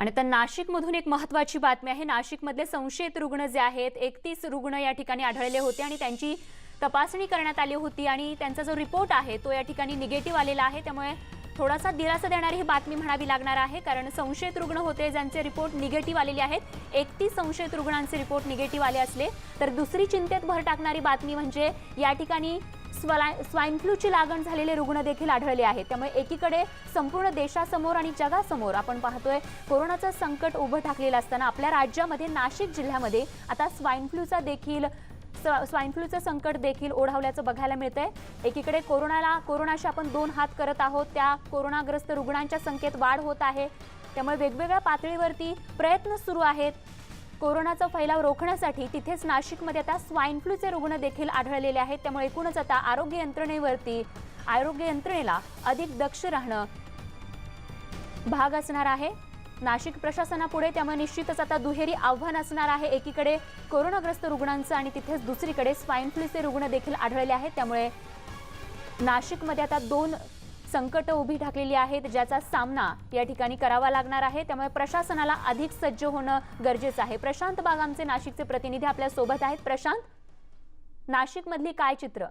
आणि तर नाशिकमधून एक महत्त्वाची बातमी आहे. नाशिकमधले संशयित रुग्ण जे आहेत एकतीस रुग्ण या ठिकाणी आढळले होते आणि त्यांची तपासणी करण्यात आली होती आणि त्यांचा जो रिपोर्ट आहे तो या ठिकाणी निगेटिव्ह आलेला आहे. त्यामुळे थोडासा दिलासा देणारी ही बातमी म्हणावी लागणार आहे. कारण संशयित रुग्ण होते ज्यांचे रिपोर्ट निगेटिव्ह आलेले आहेत. एकतीस संशयित रुग्णांचे रिपोर्ट निगेटिव्ह आले असले तर दुसरी चिंतेत भर टाकणारी बातमी म्हणजे या ठिकाणी स्वला- स्वाईन फ्लूची लागण झालेले रुग्ण देखील आढळले आहेत. त्यामुळे एकीकडे संपूर्ण देशासमोर आणि जगासमोर आपण पाहतोय कोरोनाचं संकट उभं ठाकलेलं असताना आपल्या राज्यामध्ये नाशिक जिल्ह्यामध्ये आता स्वाईन फ्लूचा देखील स्वाईन फ्लूचं संकट देखील ओढावल्याचं बघायला मिळतंय. एकीकडे कोरोनाला कोरोनाशी आपण दोन हात करत आहोत. त्या कोरोनाग्रस्त रुग्णांच्या संख्येत वाढ होत आहे. त्यामुळे वेगवेगळ्या पातळीवरती प्रयत्न सुरू आहेत. कोरोनाचा फैलाव रोखण्यासाठी तिथेच नाशिकमध्ये आता स्वाईन फ्लूचे रुग्ण देखील आढळलेले आहेत. त्यामुळे एकूणच आता आरोग्य यंत्रणेवरती आरोग्य यंत्रणेला अधिक दक्ष राहणं भाग असणार आहे. नाशिक प्रशासनापुढे त्यामुळे निश्चितच आता दुहेरी आव्हान असणार आहे. एकीकडे कोरोनाग्रस्त रुग्णांचं आणि तिथेच दुसरीकडे स्वाईन फ्लूचे रुग्ण देखील आढळले आहेत. त्यामुळे नाशिकमध्ये आता दोन संकट उभी ठाकलेली आहेत ज्याचा सामना या ठिकाणी करावा लागणार आहे. त्यामुळे प्रशासनाला अधिक सज्ज होणं गरजेचं आहे. प्रशांत बाग आमचे नाशिकचे प्रतिनिधी आपल्यासोबत आहेत. प्रशांत नाशिकमधली काय चित्र?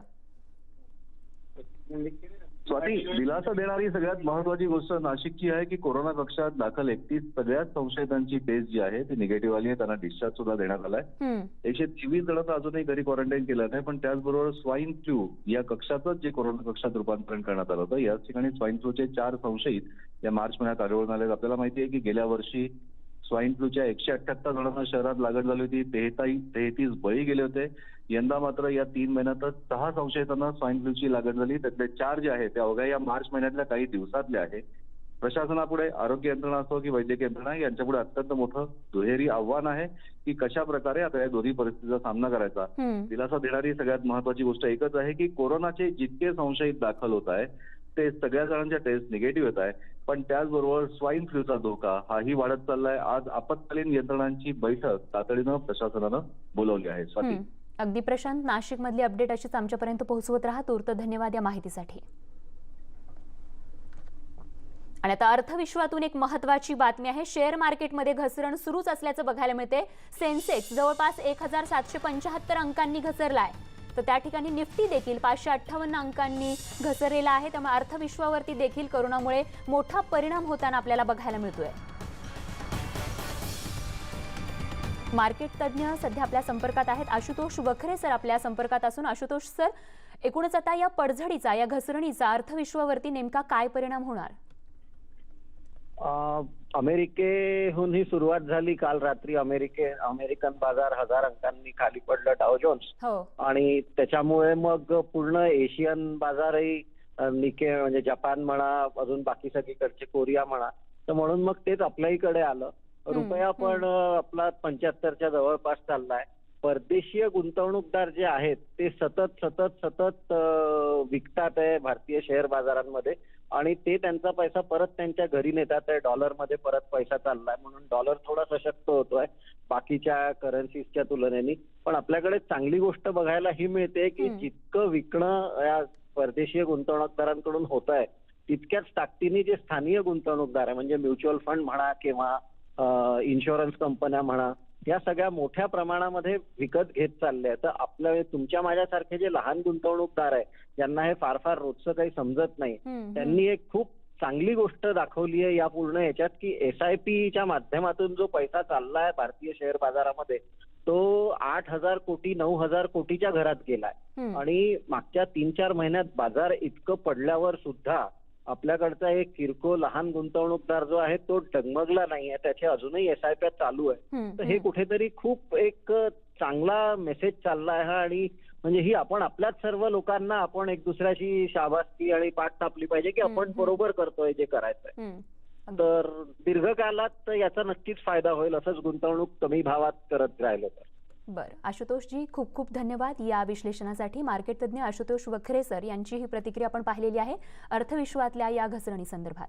स्वाती दिलासा देणारी सगळ्यात महत्वाची गोष्ट नाशिकची आहे की कोरोना कक्षात दाखल एकतीस सगळ्याच संशयितांची टेस्ट जी आहे ती निगेटिव्ह आली आहे. त्यांना डिस्चार्ज सुद्धा देण्यात आलाय. एकशे तेवीस जणांना अजूनही घरी क्वारंटाईन केलं नाही पण त्याचबरोबर स्वाईन फ्लू या कक्षातच जे कोरोना कक्षात रूपांतरण करण्यात आलं होतं याच ठिकाणी स्वाईन फ्लूचे चार संशयित या मार्च महिन्यात आढळून आले आपल्याला माहिती आहे की गेल्या वर्षी स्वाईन फ्लूच्या एकशे अठ्ठ्याहत्तर जणांना शहरात लागण झाली होती. तेहताई तेहतीस बळी गेले होते. यंदा मात्र या तीन महिन्यातच सहा संशयितांना स्वाईन फ्लूची लागण झाली. त्यातले चार जे आहेत त्या अवघ्या या मार्च महिन्यातल्या काही दिवसातल्या आहे प्रशासनापुढे आरोग्य यंत्रणा असो की वैद्यकीय यंत्रणा यांच्यापुढे अत्यंत मोठं दुहेरी आव्हान आहे की कशा प्रकारे आता या दोन्ही परिस्थितीचा सामना करायचा. दिलासा देणारी सगळ्यात महत्वाची गोष्ट एकच आहे की कोरोनाचे जितके संशयित दाखल होत आहे ते सगळ्या जणांच्या टेस्ट निगेटिव्ह येत आहे पण त्याचबरोबर स्वाईन फ्लूचा धोका हाही वाढत चाललाय. आज आपत्कालीन यंत्रणांची बैठक तातडीनं प्रशासनानं बोलावली आहे. स्वाती. अगदी प्रशांत नाशिक मधली अपडेट अशीच आमच्यापर्यंत पोहोचवत राहा. तूर्त धन्यवाद या माहितीसाठी. आणि आता अर्थविश्वातून एक महत्वाची बातमी आहे. शेअर मार्केटमध्ये घसरण सुरूच असल्याचं बघायला मिळते सेन्सेक्स जवळपास एक हजार सातशे पंच्याहत्तर अंकांनी घसरलाय. तर त्या ठिकाणी निफ्टी देखील पाचशे अठ्ठावन्न अंकांनी घसरलेला आहे. त्यामुळे अर्थविश्वावरती देखील करोनामुळे मोठा परिणाम होताना आपल्याला बघायला मिळतोय. मार्केट तज्ज्ञ सध्या आपल्या संपर्कात आहेत. आशुतोष वखरे सर आपल्या संपर्कात असून आशुतोष सर एकूणच आता या पडझडीचा या घसरणीचा अर्थविश्वावरती नेमका काय परिणाम होणार? अमेरिकेहून ही सुरुवात झाली. काल रात्री अमेरिके अमेरिकन बाजार हजार अंकांनी खाली पडलं डाव जोन्स हो. आणि त्याच्यामुळे मग पूर्ण एशियन बाजारही निके म्हणजे जपान म्हणा अजून बाकी सगळीकडचे कोरिया म्हणा तर म्हणून मग तेच आपल्याहीकडे आलं. हम्म, रुपया पण आपला पंच्याहत्तरच्या जवळपास चाललाय. परदेशीय गुंतवणूकदार जे आहेत ते सतत सतत सतत विकतात आहे भारतीय शेअर बाजारांमध्ये आणि ते त्यांचा पैसा परत त्यांच्या घरी नेतात आहे डॉलरमध्ये परत पैसा चाललाय म्हणून डॉलर थोडा सशक्त होतोय बाकीच्या करन्सीजच्या तुलनेने पण आपल्याकडे चांगली गोष्ट बघायला ही मिळते की. जितकं विकणं या परदेशीय गुंतवणूकदारांकडून होत आहे तितक्याच ताकदीने जे स्थानिक गुंतवणूकदार आहे म्हणजे म्युच्युअल फंड म्हणा किंवा इन्शुरन्स कंपन्या म्हणा या सगळ्या मोठ्या प्रमाणामध्ये विकत घेत चालले तर आपल्या तुमच्या माझ्यासारखे जे लहान गुंतवणूकदार आहे ज्यांना हे फार फार रोजचं काही समजत नाही. त्यांनी एक खूप चांगली गोष्ट दाखवली आहे या पूर्ण याच्यात की एस आय पीच्या माध्यमातून जो पैसा चाललाय भारतीय शेअर बाजारामध्ये तो आठ हजार कोटी नऊ हजार कोटीच्या घरात गेलाय. आणि मागच्या तीन चार महिन्यात बाजार इतकं पडल्यावर सुद्धा आपल्याकडचा एक किरकोळ लहान गुंतवणूकदार जो आहे तो डगमगला नाहीये त्याचे अजूनही एस आय पी चालू आहे तर हे. कुठेतरी खूप एक चांगला मेसेज चालला आहे हा आणि म्हणजे ही आपण आपल्याच सर्व लोकांना आपण एक दुसऱ्याची शाबासकी आणि पाठ थापली पाहिजे की आपण. बरोबर करतोय जे करायचंय. तर दीर्घकालात याचा नक्कीच फायदा होईल असंच गुंतवणूक कमी भावात करत राहिलं तर बरं. आशुतोषजी खूप खूप धन्यवाद या विश्लेषणासाठी. मार्केट तज्ज्ञ आशुतोष वखरे सर यांची ही प्रतिक्रिया आपण पाहिलेली आहे. अर्थविश्वातल्या या घसरणी संदर्भात